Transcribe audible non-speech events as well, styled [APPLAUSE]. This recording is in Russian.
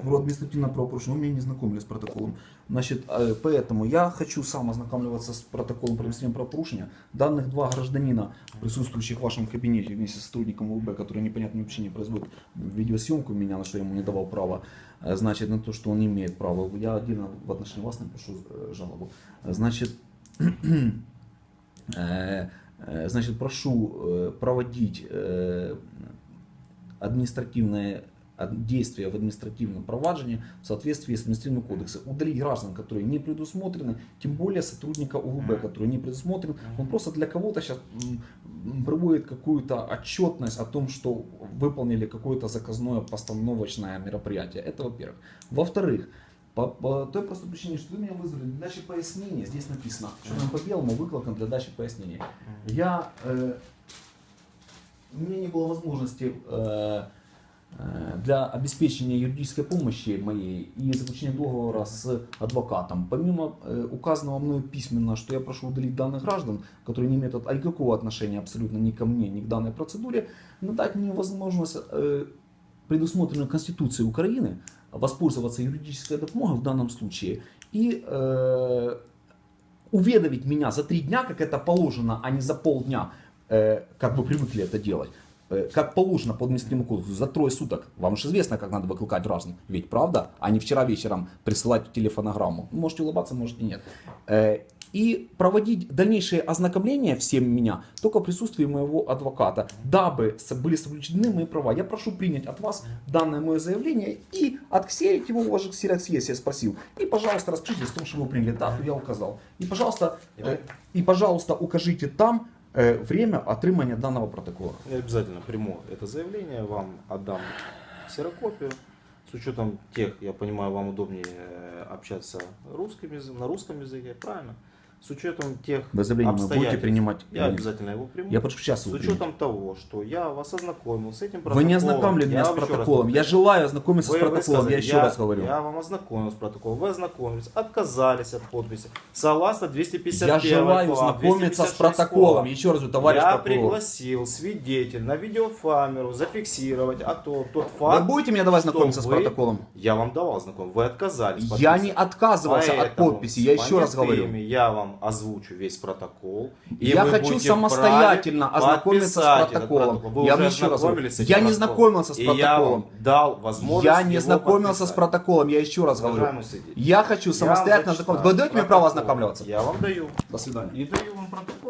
ознакомил. про административное правопорушение, вы меня не знакомили с протоколом. Значит, э, поэтому я хочу сам ознакомливаться с протоколом про административное. Данных два гражданина, присутствующих в вашем кабинете вместе с сотрудником УБ, который непонятно вообще не производит видеосъемку меня, на что я ему не давал права, э, значит, на то, что он не имеет права. Я отдельно в отношении вас напишу э, жалобу. Значит, [CLEARS THROAT] значит, прошу проводить административное ад- действия в административном проваджении в соответствии с административным кодексом. Удалить граждан, которые не предусмотрены, тем более сотрудника УГБ, который не предусмотрен. Он просто для кого-то сейчас проводит какую-то отчетность о том, что выполнили какое-то заказное постановочное мероприятие. Это во-первых. Во-вторых, по, по той простой причине, что вы меня вызвали для дачи пояснения, здесь написано, черным по белому выкладкам для дачи пояснений. Я, э, у меня не было возможности э, для обеспечения юридической помощи моей и заключения договора с адвокатом, помимо указанного мною письменно, что я прошу удалить данных граждан, которые не имеют никакого отношения абсолютно ни ко мне, ни к данной процедуре, надать мне возможность, э, предусмотренную Конституцией Украины, воспользоваться юридической допомогой в данном случае и э, уведомить меня за три дня, как это положено, а не за полдня, э, как вы привыкли это делать. Э, Как положено по административному кодексу, за трое суток. Вам же известно, как надо выкликать граждан. Ведь правда? А не вчера вечером присылать телефонограмму. Можете улыбаться, можете нет. Э, И проводить дальнейшее ознакомление всем меня только в присутствии моего адвоката, дабы были соблюдены мои права. Я прошу принять от вас данное мое заявление и отксерить его, у вас же ксерокс есть, я спросил. И, пожалуйста, распишитесь в том, что вы приняли дату, я указал. И, пожалуйста, э, и, пожалуйста, укажите там время отримания данного протокола. Я обязательно приму это заявление, вам отдам ксерокопию. С учетом тех, я понимаю, вам удобнее э, общаться русским на русском языке, правильно? С учетом тех Вы заявление вы будете обстоятельств, принимать? я обязательно его приму. Я прошу сейчас С учетом того, что я вас ознакомил с этим Вы протоколом. не ознакомили я меня с протоколом. Я желаю ознакомиться Вы с протоколом, высказали, я еще раз говорю. Я вам ознакомил с протоколом. Вы ознакомились, отказались от подписи. Согласно 251 Я желаю ознакомиться с 256 протоколом. Еще раз говорю, товарищ Я прокурор. пригласил свидетель на видеокамеру зафиксировать а то, тот Вы факт. будете мне давать знакомиться с вы- протоколом? Я вам давал знаком. Вы отказались. Я не отказывался от Поэтому подписи, я еще раз говорю. Я вам озвучу весь протокол. и я хочу самостоятельно ознакомиться с протоколом. протокол. Вы Я уже еще раз говорю. с Я не знакомился с я протоколом. вам дал возможность Я не знакомился с подписать. протоколом, я еще раз говорю. Я хочу я самостоятельно ознакомиться. Вы даете мне право ознакомливаться? Я вам даю. До свидания. И даю вам протокол.